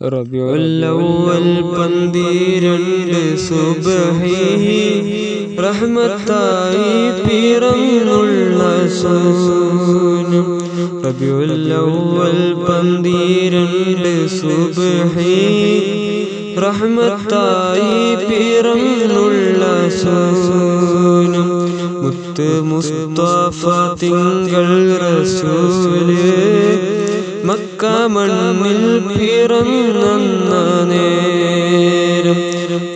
റബിയുല്ലവൽ പന്തിരണ്ട് സുബഹി റഹ്മത്തായി പിറന്നുള്ള സൂനം റബിയുല്ലവൽ പന്തിരണ്ട് സുബഹി റഹ്മത്തായി പിറന്നുള്ള സൂനം മുത്ത് മുസ്തഫ തിങ്കൾ റസൂൽ മക്ക മണ്ണിൽ പിറന്ന നേരം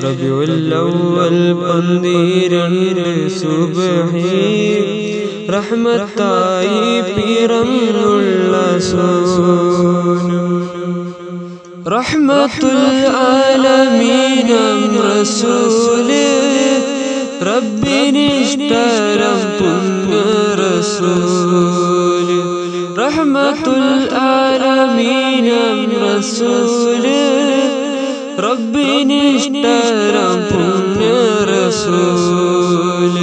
റബിയുല്ലവൽ പന്തിരണ്ട് സുബഹി റഹ്മത്തായി പിറന്നുള്ള സൂനം റഹ്മത്തുൽ ആലമീനം റസൂൽ റബ്ബിനിഷ്ടരം പുണ്യ റസൂൽ റഹ്മത്തുൽ ആലമീനം റസൂൽ റബ്ബിനിഷ്ടരം പുണ്യ റസൂൽ.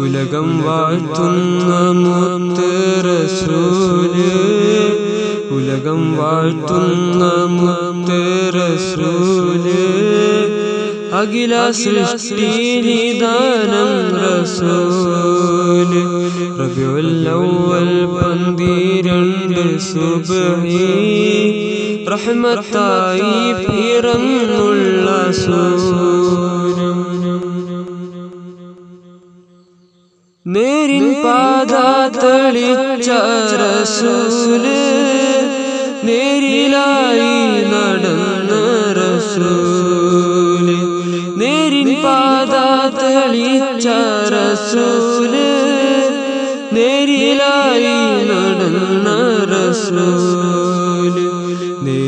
ഉലകം വാഴ്ത്തുന്ന മുത്ത് റസൂൽ. ഉലകം വാഴ്ത്തുന്ന മുത്ത് റസൂൽ. അഖില സൃഷ്ടി നിദാനം റസൂൽ. അവൽ പന്തിരണ്ട് സുബഹി. റഹ്മത്തായി പിറന്നുള്ള സൂരം നേരിൻ പാത തെളിച്ച റസൂൽ നേരിലായി നടന്ന റസൂൽ. നേരിൻ പാത തെളിച്ച റസൂൽ നേരിലായി നടന്ന റസൂൽ.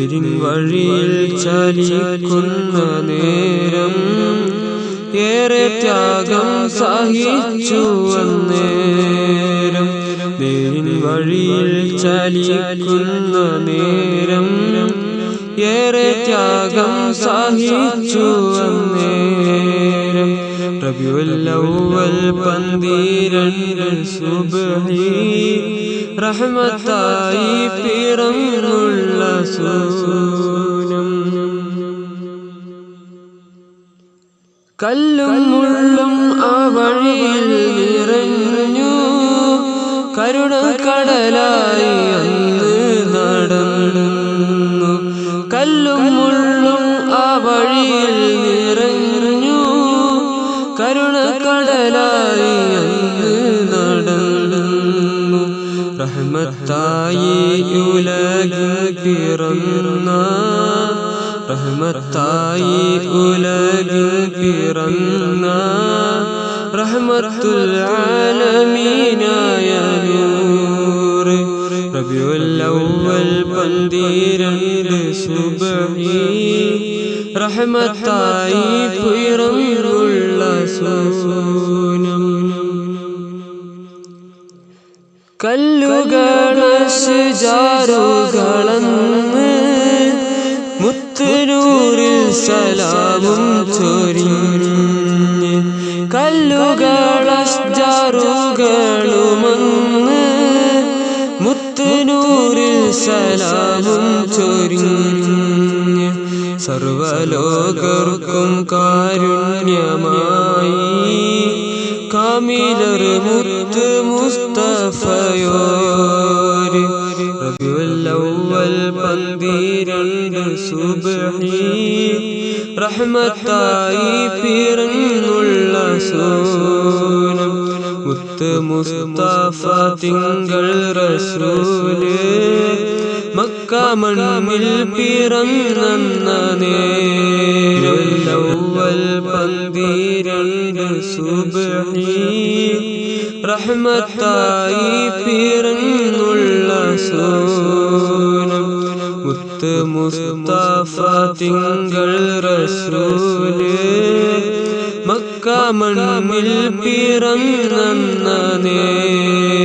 നേരിൻ വഴിയിൽ ചലിക്കുന്ന നേരം ഏറെ ത്യാഗം സഹിച്ചു നേരം നേരിൻ വഴിയിൽ ചലിക്കുന്ന നേരം ഏറെ ത്യാഗം സഹിച്ചു നേരം റബിയുല്ലവൽ പന്തിരണ്ട് സുബഹി റഹ്മത്തായി പിറന്നുള്ള സൂനം. കല്ലും മുള്ളും ആ വഴിയിൽ നിറഞ്ഞു. കരുണക്കടലായി നടന്നു റഹ്മത്തായി ഉലകിൽ പിറന്ന റഹ്മത്തായി ഉലകിൽ പിറന്ന റഹ്മത്തുൽ ആലമീനായ നൂറ് റബിയുല്ലവൽ പന്തിരണ്ട് സുബഹി റഹ്മത്തായി പിറന്നുള്ള സൂനം കല്ലുകളാറുകളന്ന് മുത്തനൂരിൽ സലാമും ചൊരിഞ്ഞ് കല്ലുകളാറുകളുമന്ന് മുത്തനൂരിൽ സലാമും ചൊരിഞ്ഞ് സർവലോകർക്കും കാരുണ്യമായി കാമിലർ മുത്ത് മുസ്തഫയോര്. റബിയുല്ലവൽ പന്തിരണ്ട് സുബഹി. റഹ്മത്തായി പിറന്നുള്ള സൂനം. മുത്ത് മുസ്തഫ തിങ്കൾ റസൂൽ. മക്ക മണ്ണിൽ പിറന്ന നേരവൽ പന്തിരണ്ട് സുബഹി റഹ്മത്തായി പിറന്നുള്ള സൂനം മുത്ത് മുസ്തഫ തിങ്കൾ റസൂൽ മക്ക മണ്ണിൽ പിറന്ന നേരം